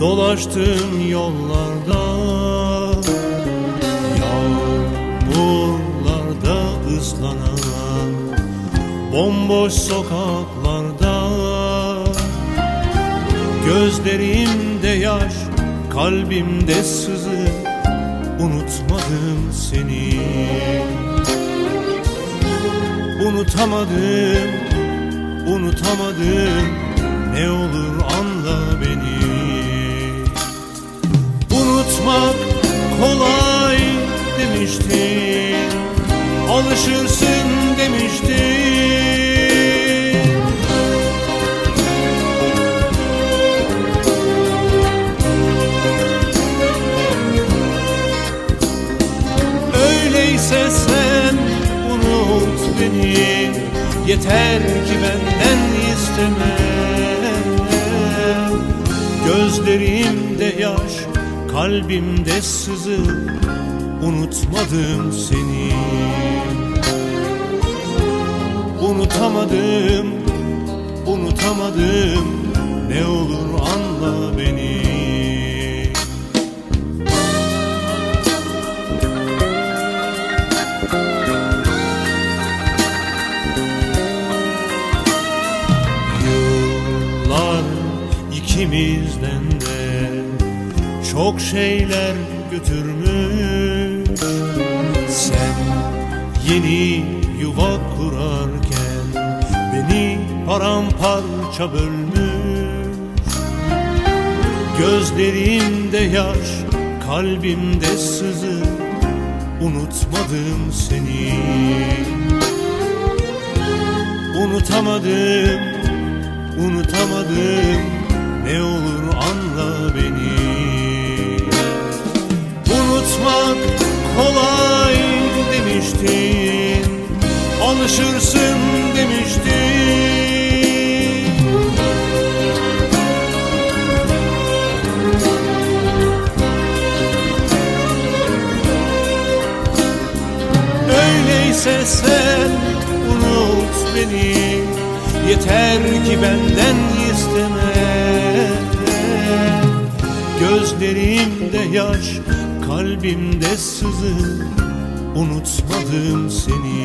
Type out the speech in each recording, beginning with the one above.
Dolaştım yollarda Yağmurlarda ıslanan Bomboş sokaklarda. Gözlerimde yaş Kalbimde sızı Unutmadım seni. Unutamadım Unutamadım Ne olur anla beni Unutmak kolay demiştin Alışırsın demiştin Öyleyse sen unut beni. Yeter ki benden isteme. Gözlerimde yaş, kalbimde sızı Unutmadım seni. Unutamadım, unutamadım. Ne olur anla beni. Yıllar ikimizden de çok şeyler götürmüş. Sen yeni yuva kurarken beni paramparça bölmüş. Gözlerimde yaş, kalbimde sızı Unutmadım seni. Unutamadım, unutamadım Ne olur anla Alışırsın demiştin Öyleyse sen unut beni Yeter ki benden isteme. Gözlerimde yaş, kalbimde sızı Unutmadım seni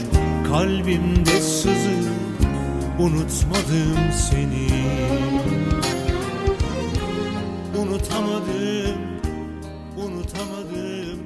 kalbimde sızı Unutmadım seni. Unutamadım, unutamadım